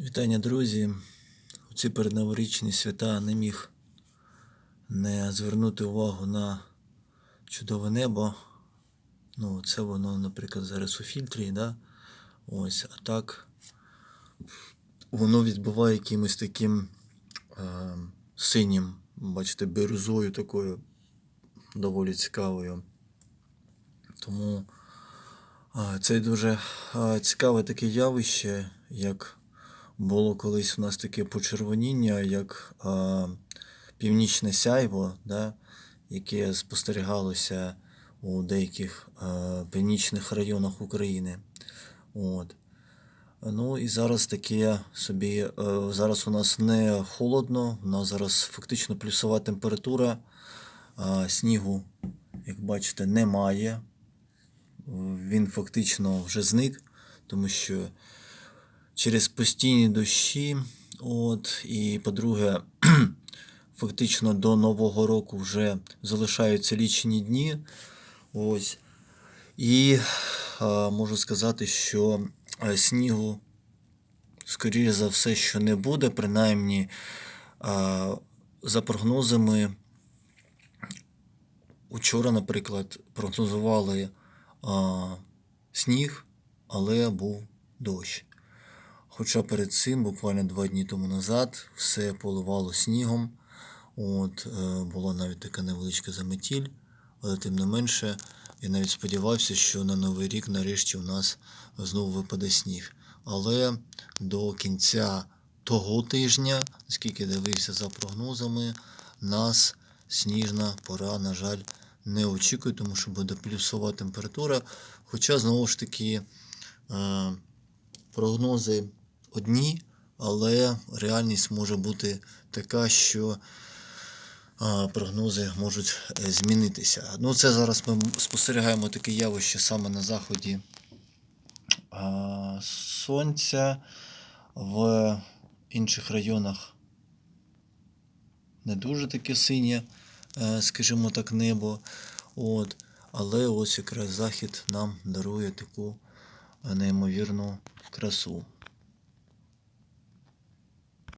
Вітання, друзі. У ці передноворічні свята не міг не звернути увагу на чудове небо. Ну, це воно, наприклад, зараз у фільтрі, да? Ось, а так воно відбуває якимось таким е, синім, бачите, бирюзою такою доволі цікавою. Тому а, це дуже а, цікаве таке явище, як було колись у нас таке почервоніння, як а, північне сяйво, да, яке спостерігалося у деяких а, північних районах України. От. Ну і зараз таке собі, е, зараз у нас не холодно, у нас зараз фактично плюсова температура, а, снігу, як бачите, немає. Він фактично вже зник, тому що через постійні дощі, от, і по-друге, фактично до Нового року вже залишаються лічені дні. Ось. І е, можу сказати, що е, снігу, скоріше за все, що не буде, принаймні, е, за прогнозами, учора, наприклад, прогнозували а, сніг, але був дощ. Хоча перед цим, буквально два дні тому назад, все поливало снігом. От, е, була навіть така невеличка заметіль, але тим не менше, я навіть сподівався, що на Новий рік нарешті у нас знову випаде сніг. Але до кінця того тижня, наскільки дивився за прогнозами, нас сніжна пора, на жаль, не очікує, тому що буде плюсова температура. Хоча, знову ж таки, е, прогнози одні, але реальність може бути така, що прогнози можуть е, змінитися. Ну, це зараз ми спостерігаємо таке явище саме на заході сонця. В інших районах не дуже таке синє, е, скажімо так, небо. От. Але ось якраз захід нам дарує таку неймовірну красу.